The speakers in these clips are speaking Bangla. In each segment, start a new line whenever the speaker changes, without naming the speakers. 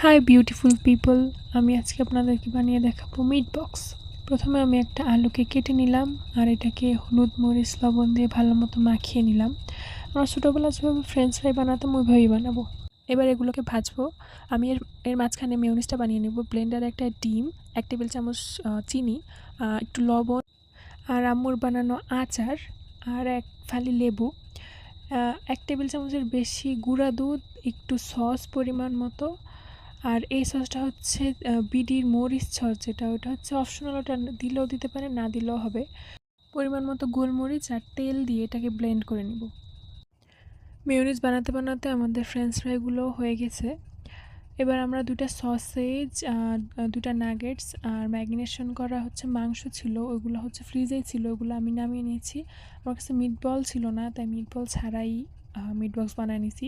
হাই বিউটিফুল পিপল আমি আজকে আপনাদেরকে বানিয়ে দেখাবো মিট বক্স প্রথমে আমি একটা আলুকে কেটে নিলাম আর এটাকে হলুদ, মরিচ, লবণ দিয়ে ভালো মতো মাখিয়ে নিলাম। আমরা ছোটোবেলা যেভাবে ফ্রেঞ্চ ফ্রাই বানাতাম, ওইভাবেই বানাবো। এবার এগুলোকে ভাজবো। আমি এর এর মাঝখানে মেয়নিসটা বানিয়ে নেব। ব্লেন্ডারে একটা ডিম, এক টেবিল চামচ চিনি একটু লবণ আর আম্মুর বানানো আচার আর এক ফালি লেবু। এক টেবিল চামচের বেশি গুঁড়া দুধ, একটু সস পরিমাণ মতো আর এই সসটা হচ্ছে বিডির মরিচ সস যেটা, ওটা হচ্ছে অপশনাল ওটা দিলেও দিতে পারে, না দিলেও হবে। পরিমাণ মতো গোলমরিচ আর তেল দিয়ে এটাকে ব্লেন্ড করে নিব। মেয়নিজ বানাতে বানাতে আমাদের ফ্রেঞ্চ ফ্রাইগুলো হয়ে গেছে। এবার আমরা দুটা সসেজ দুটা নাগেটস আর ম্যাগনেশন করা হচ্ছে মাংস ছিল ওইগুলো হচ্ছে ফ্রিজেই ছিল, ওগুলো আমি নামিয়ে নিয়েছি। আমার কাছে মিট বল ছিল না, তাই মিট বল ছাড়াই মিট বক্স বানিয়ে নিয়েছি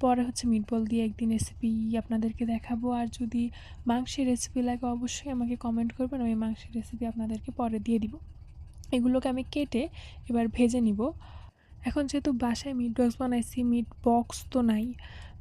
পরে হচ্ছে মিটবল দিয়ে একদিন রেসিপি আপনাদেরকে দেখাবো। আর যদি মাংসের রেসিপি লাগে, অবশ্যই আমাকে কমেন্ট করবেন। আমি মাংসের রেসিপি আপনাদেরকে পরে দিয়ে দিব। এগুলোকে আমি কেটে এবার ভেজে নিব। এখন যেহেতু বাসায় মিট বক্স বানাইছি মিট বক্স তো নাই।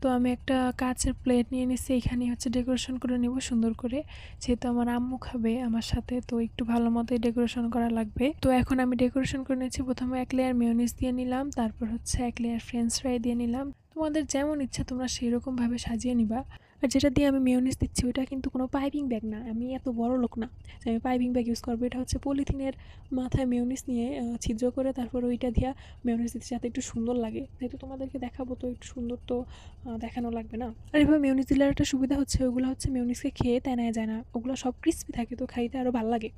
তো আমি একটা কাচের প্লেট নিয়ে নিছি এখানে হচ্ছে ডেকোরেশন করে নেব সুন্দর করে। যেহেতু আমার আম্মু খাবে আমার সাথে, তো একটু ভালো মতোই ডেকোরেশন করা লাগবে। তো এখন আমি ডেকোরেশন করে নিয়েছি, প্রথমে এক লেয়ার মেয়নিজ দিয়ে নিলাম, তারপর হচ্ছে এক লেয়ার ফ্রেঞ্চ ফ্রাই দিয়ে নিলাম। তোমাদের যেমন ইচ্ছা তোমরা সেরকমভাবে সাজিয়ে নিবা। আর যেটা দিয়ে আমি মেয়নিজ দিচ্ছি ওটা কিন্তু কোনো পাইপিং ব্যাগ না। আমি এত বড় লোক না যে আমি পাইপিং ব্যাগ ইউজ করব। এটা হচ্ছে পলিথিনের মাথায় মেয়নিজ নিয়ে ছিদ্র করে তারপর ওইটা দিয়া মেয়নিজ দিতে যাতে একটু সুন্দর লাগে। যেহেতু তোমাদেরকে দেখাবো, তো একটু সুন্দর তো দেখানো লাগবে না। আর এভাবে মেয়নিজ দিলে একটা সুবিধা হচ্ছে, ওগুলো হচ্ছে মেয়নিজকে খেয়ে তাই নেওয়া যায় না। ওগুলো সব ক্রিস্পি থাকে, তো খাইতে আরও ভালো লাগে।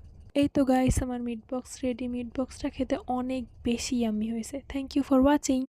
এই তো গাইস আমার মিট বক্স রেডি মিট বক্সটা খেতে অনেক বেশি আমি হয়েছে। Thank you for watching